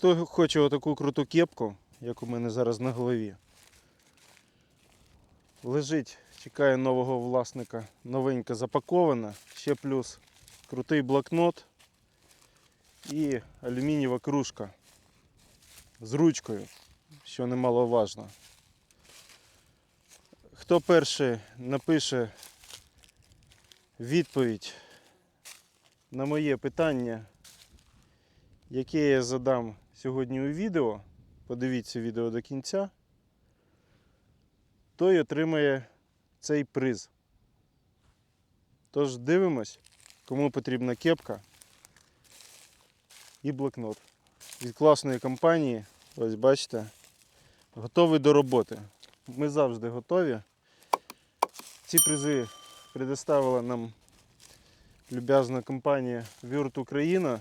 Хто хоче отаку круту кепку, як у мене зараз на голові. Лежить, чекає нового власника. Новенька запакована. Ще плюс крутий блокнот і алюмінієва кружка з ручкою, що немаловажно. Хто перший напише відповідь на моє питання, яке я задам сьогодні у відео, подивіться відео до кінця, той отримає цей приз. Тож дивимось, кому потрібна кепка і блокнот. Від класної компанії, ось бачите, готовий до роботи. Ми завжди готові. Ці призи предоставила нам люб'язна компанія Вюрт Україна.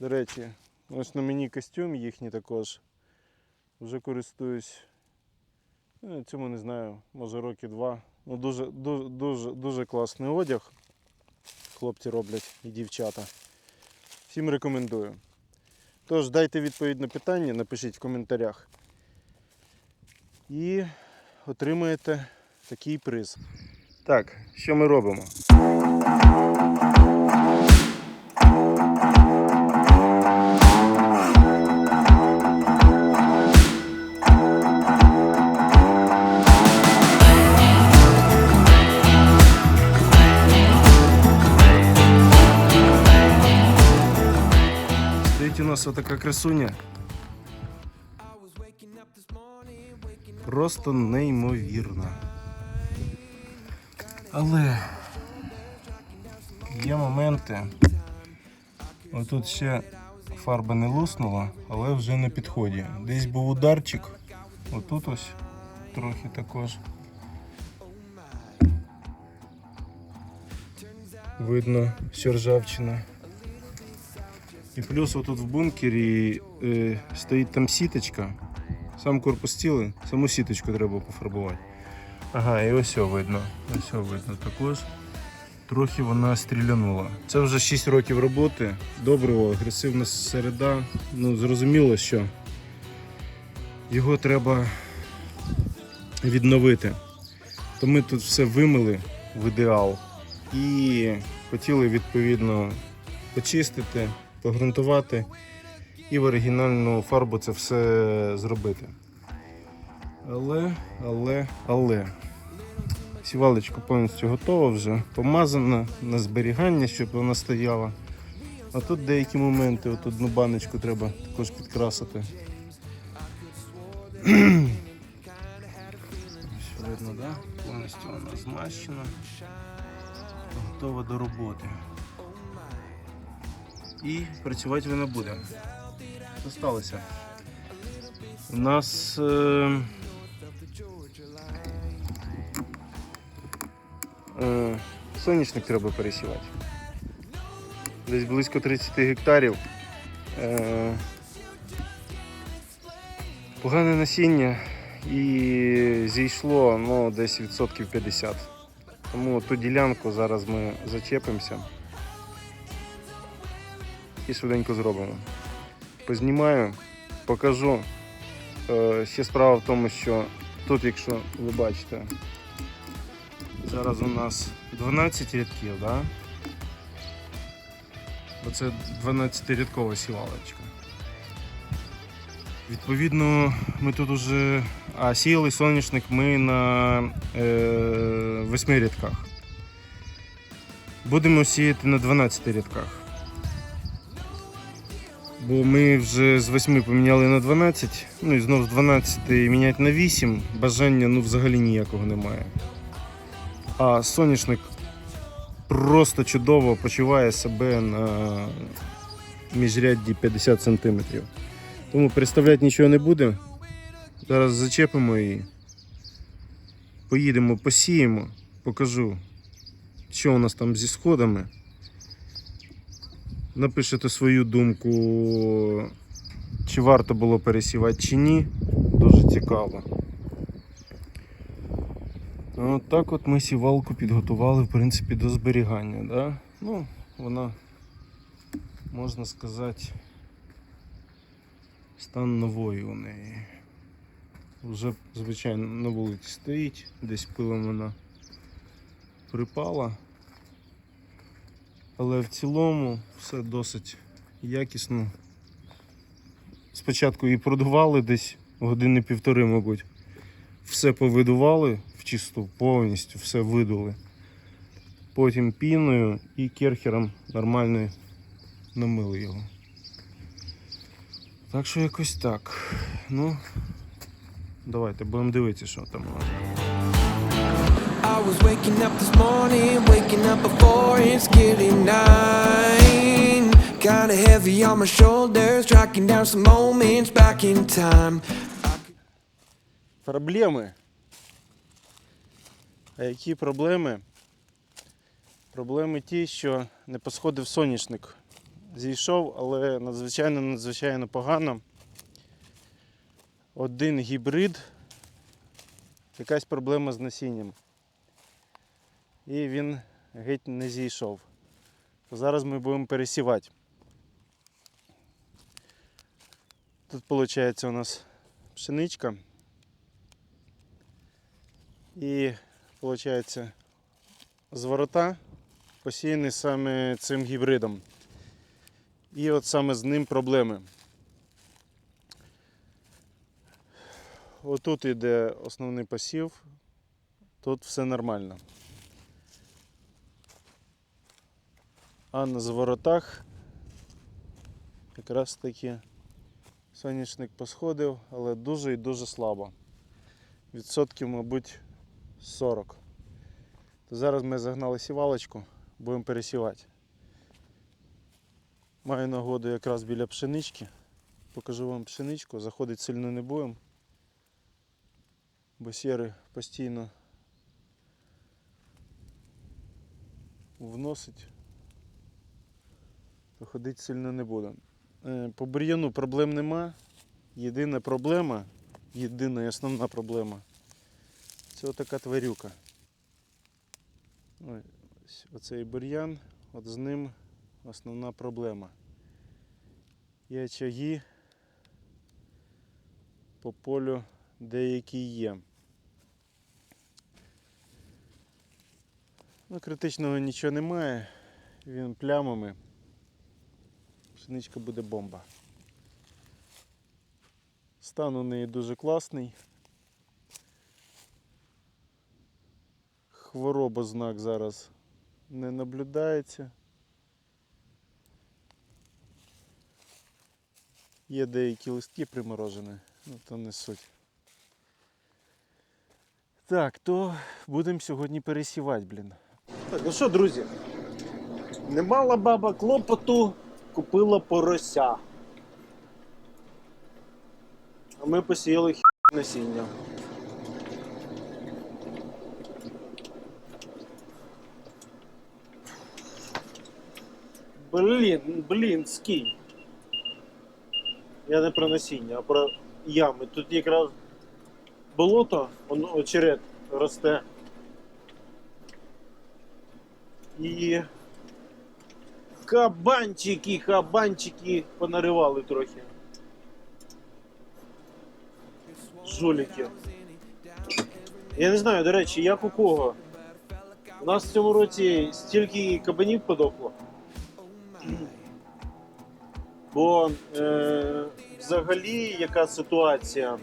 До речі, ось на мені костюм їхній також. Вже користуюсь. Ну, цьому не знаю, може роки два. Ну, дуже, дуже, дуже, дуже класний одяг. Хлопці роблять і дівчата. Всім рекомендую. Тож дайте відповідь на питання, напишіть в коментарях. І отримаєте такий приз. Так, що ми робимо? Нас отака красуня. Просто неймовірна. Але є моменти. Отут ще фарба не луснула, але вже на підході. Десь був ударчик, отут ось трохи також. Видно, що ржавчина. І плюс отут в бункері е, стоїть там сіточка. Сам корпус цілий, саму сіточку треба пофарбувати. Ага, і ось видно. Ось видно також. Трохи вона стрілянула. Це вже 6 років роботи. Доброго, агресивна середа. Ну, зрозуміло, що його треба відновити. То ми тут все вимили в ідеал і хотіли відповідно почистити, погрунтувати і в оригінальну фарбу це все зробити. Але, але, але. Сівалочка повністю готова вже, помазана на зберігання, щоб вона стояла. А тут деякі моменти, от одну баночку треба також підкрасити. Ось видно, да? Повністю вона змащена, готова до роботи. І працювати вона буде. Що сталося? У нас. Е... Е, треба пересівати. Десь близько 30 гектарів. Е, погане насіння і зійшло ну, десь відсотків 50. Тому ту ділянку зараз ми зачепимося і швиденько зробимо. Познімаю, покажу. Е, ще справа в тому, що тут, якщо ви бачите, Зараз у нас 12 рядків, да? Оце 12-рядкова сівалочка. Відповідно, ми тут уже. А сіяли соняшник ми на е, 8 рядках. Будемо сіяти на 12 рядках. Бо ми вже з 8 поміняли на 12, ну і знову з 12 міняти на 8, бажання ну, взагалі ніякого немає. А соняшник просто чудово почуває себе на міжрядді 50 см. Тому представляти нічого не буде. Зараз зачепимо і поїдемо, посіємо, покажу, що у нас там зі сходами. Напишете свою думку, чи варто було пересівати, чи ні. Дуже цікаво. От так от ми сівалку підготували в принципі до зберігання. Да? Ну, вона, можна сказати, Стан нової у неї. Вже, звичайно, на вулиці стоїть, десь пилом вона припала. Але в цілому все досить якісно. Спочатку її продували десь години півтори, мабуть. Все повидували в чисту, повністю все видули. Потім піною і керхером нормально намили його. Так що якось так. Ну, давайте будемо дивитися, що там у. I was waking up this morning, waking up before it's getting nine. Kinda heavy on my shoulders, tracking down some moments back in time. Проблеми. А які проблеми? Проблеми ті, що не посходив соняшник. Зійшов, але надзвичайно надзвичайно погано. Один гібрид, якась проблема з насінням. І він геть не зійшов. Зараз ми будемо пересівати. Тут виходить у нас пшеничка. І виходить з ворота посіяний саме цим гібридом. І от саме з ним проблеми. Отут іде основний посів, тут все нормально. А на зворотах якраз таки соняшник посходив, але дуже і дуже слабо відсотків, мабуть, 40. То зараз ми загнали сівалочку, будемо пересівати. Маю нагоду якраз біля пшенички. Покажу вам пшеничку, заходити сильно не будемо. Бо сіри постійно вносить. То ходити сильно не будемо. Е, По бур'яну проблем нема. Єдина проблема єдина і основна проблема. Це така тварюка. Ось Оцей бур'ян, от з ним основна проблема. Є очаги по полю деякі є. Ну, критичного нічого немає, він плямами. Пшеничка буде бомба. Стан у неї дуже класний. Хвороба знак зараз не наблюдається. Є деякі листки приморожені, ну то не суть. Так, то будемо сьогодні пересівати, блін. Так, ну що, друзі? Не мала баба клопоту, купила порося. А ми посіяли хі насіння. Блін, блін, скинь. Я не про насіння, а про ями. Тут якраз болото, он, очерет росте. І кабанчики, кабанчики понаривали трохи. Жуліки. Я не знаю, до речі, як у кого. У нас в цьому році стільки кабанів подохло. Бо е, взагалі яка ситуація?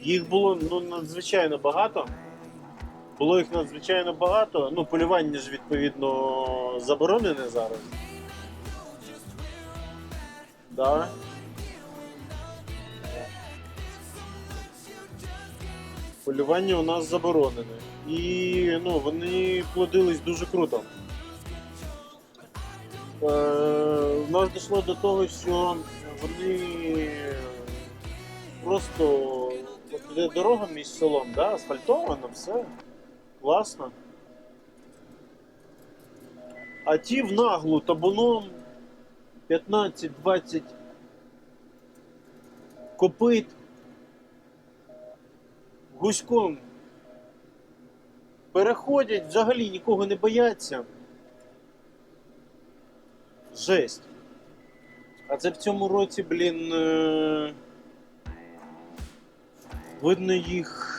Їх було ну, надзвичайно багато. Було їх надзвичайно багато. Ну, полювання ж відповідно заборонене зараз. Да. Полювання у нас заборонене. І ну, вони плодились дуже круто. Е, у нас дійшло до того, що вони просто от іде дорога між селом, да, асфальтована, все. Класно. А ті в наглу табуном 15-20 копит гуськом переходять, взагалі нікого не бояться. Жесть. А це в цьому році, блін. е, Видно їх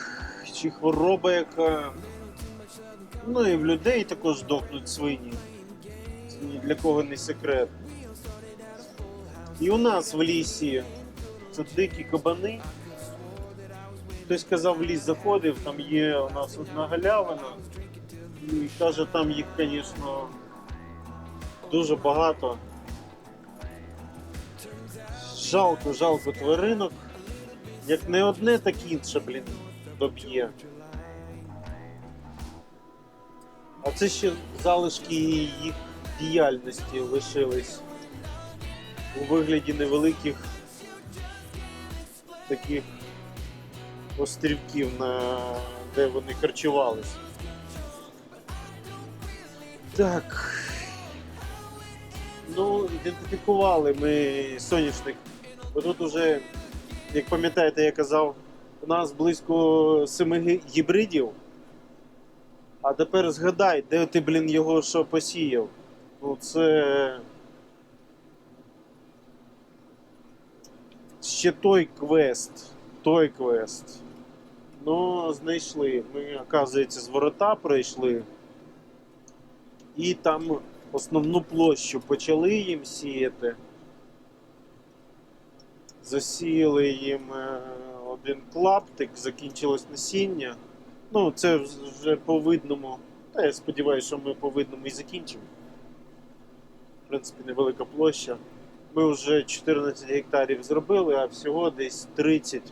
чи хвороба яка. Ну і в людей також дохнуть свині. Це ні для кого не секрет. І у нас в лісі це дикі кабани. Хтось казав, в ліс заходив, там є у нас одна галявина. І каже, там їх, звісно, дуже багато. Жалко, жалко тваринок. Як не одне, так інше, блін, доб'є. А це ще залишки їх діяльності лишились у вигляді невеликих таких острівків, на де вони харчувалися. Так. Ну, ідентифікували ми соняшник. Бо тут уже, як пам'ятаєте, я казав, у нас близько семи гібридів. А тепер згадай, де ти, блін, його що посіяв. Ну це. Ще той квест. Той квест. Ну, знайшли. Ми, оказується, з ворота пройшли. І там основну площу почали їм сіяти. Засіяли їм е, один клаптик, закінчилось насіння. Ну, це вже по видному. Та я сподіваюся, що ми по видному і закінчимо. В принципі, невелика площа. Ми вже 14 гектарів зробили, а всього десь 30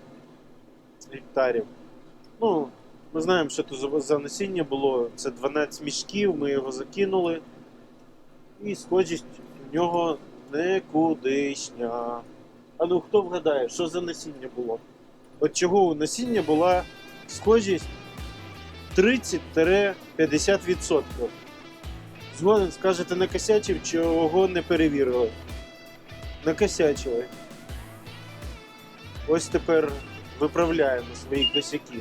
гектарів. Ну, ми знаємо, що тут за- насіння було. Це 12 мішків, ми його закинули. І схожість у нього никудишня. А ну хто вгадає, що за насіння було? От чого у насіння була схожість 30-50%. Згоден скажете, накосячив, чого не перевірили. Накосячили. Ось тепер виправляємо свої косяки.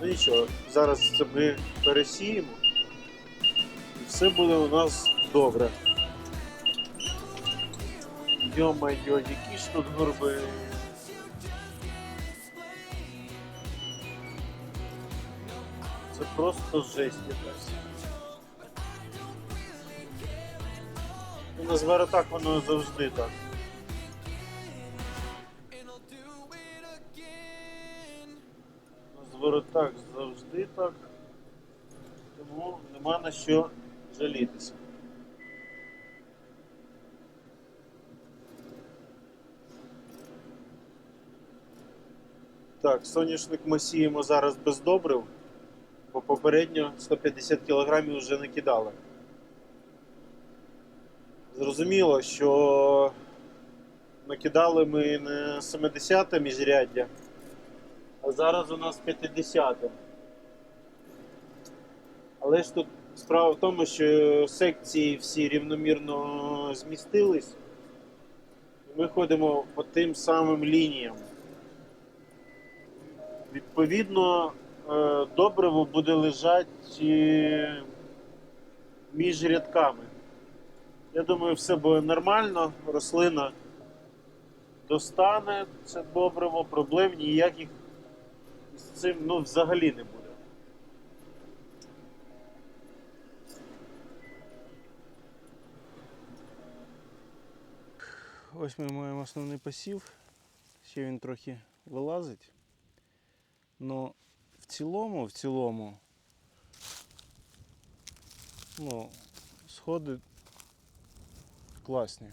Ну нічого, зараз це ми пересіємо. І все буде у нас добре. Йо-майо, які ж тут горби. Це просто жесть якась. Ну, на зворотах воно завжди так. На зворотах завжди так. Тому нема на що жалітися. Так, соняшник ми сіємо зараз без добрив, бо попередньо 150 кг вже не кидали. Зрозуміло, що накидали ми не 70 міжряддя, а зараз у нас 50. Але ж тут справа в тому, що секції всі рівномірно змістились, і ми ходимо по тим самим лініям. Відповідно, добриво буде лежати між рядками. Я думаю, все буде нормально, рослина достане це добриво, проблем ніяких з цим ну, взагалі не буде. Ось ми маємо основний посів. Ще він трохи вилазить. Ну, в цілому, в цілому, ну, сходи класні.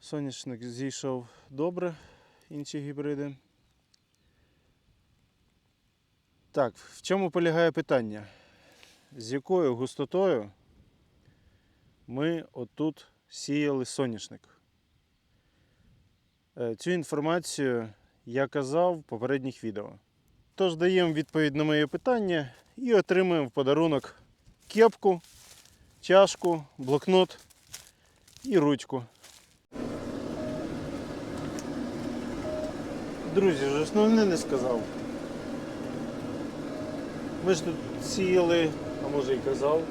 Соняшник зійшов добре, інші гібриди. Так, в чому полягає питання? З якою густотою ми отут сіяли соняшник? Е, Цю інформацію я казав в попередніх відео. Тож даємо відповідь на моє питання і отримуємо в подарунок кепку, чашку, блокнот і ручку. Друзі, вже основне не сказав. Ми ж тут сіяли, а може і казав.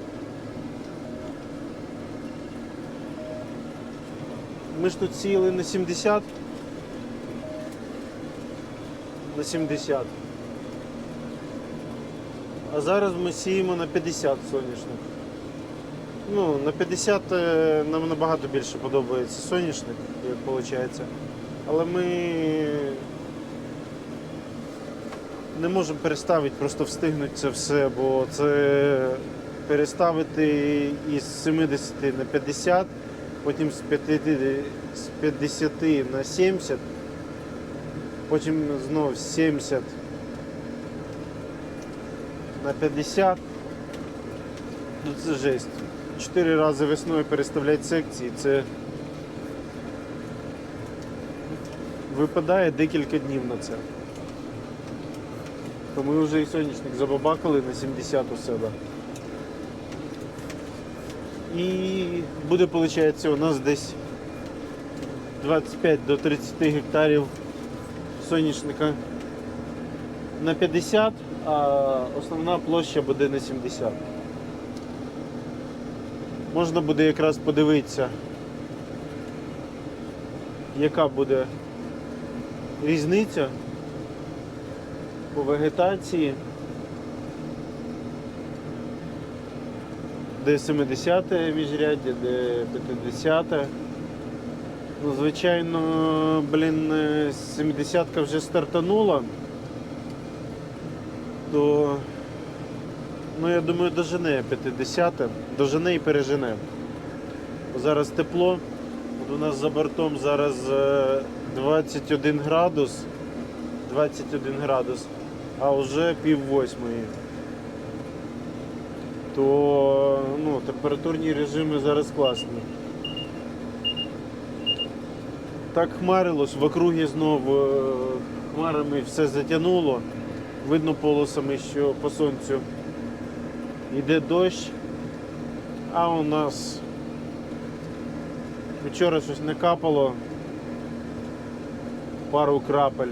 Ми ж тут сіяли на 70. На 70. А зараз ми сіємо на 50 соняшник. Ну, на 50 е, нам набагато більше подобається соняшник, як виходить. Але ми не можемо переставити, просто встигнути це все, бо це переставити із 70 на 50, потім з 50, з 50 на 70, потім знову з 70 на 50. Ну це жесть. Чотири рази весною переставляти секції, це випадає декілька днів на це. То ми вже і соняшник забабакали на 70 у себе. І буде, виходить, у нас десь 25 до 30 гектарів соняшника на 50, а основна площа буде на 70. Можна буде якраз подивитися, яка буде різниця по вегетації. Де 70 те міжряддя, де 50. Ну, звичайно, блін, 70 вже стартанула, то ну я думаю дожене 50, дожене і пережене. Зараз тепло. От у нас за бортом зараз е, 21 градус. 21 градус, а вже пів восьмої. То ну, температурні режими зараз класні. Так хмарилось, в округі знов е, хмарами все затягнуло. Видно полосами, що по сонцю йде дощ, а у нас вчора щось не капало, пару крапель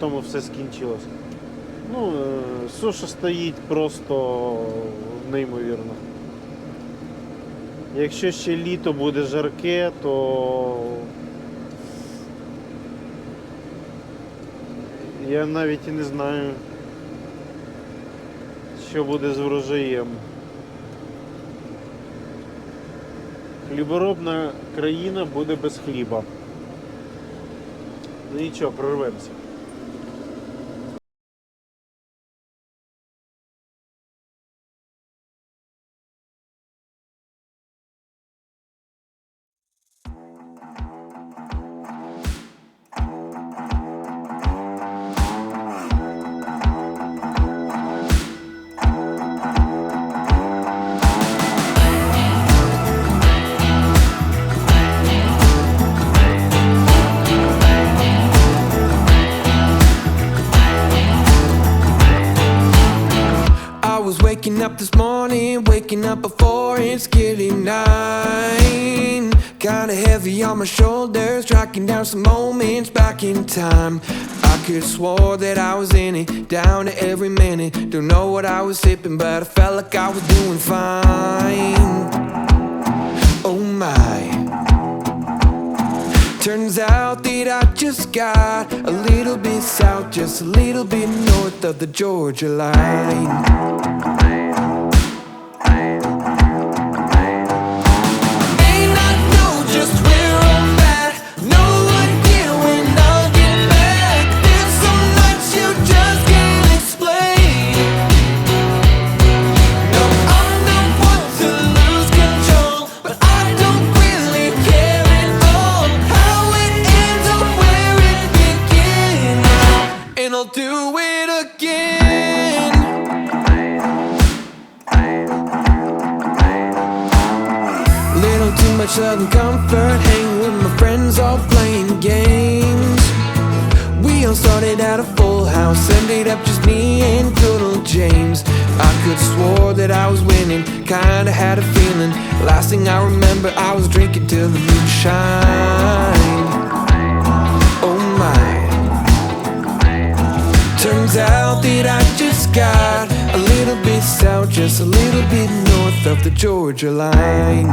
тому все скінчилось. Ну, е, суша стоїть просто неймовірно. Якщо ще літо буде жарке, то я навіть і не знаю, що буде з врожаєм. Хліборобна країна буде без хліба. Ну нічого, прорвемося. Waking up this morning, waking up before it's getting nine. Kinda heavy on my shoulders, tracking down some moments back in time. I could swore that I was in it, down to every minute. Don't know what I was sipping, but I felt like I was doing fine. Oh my. Turns out that I just got a little bit south, just a little bit north of the Georgia line. had a feeling. Last thing I remember, I was drinking till the moon shined. Oh my. Turns out that I just got a little bit south, just a little bit north of the Georgia line.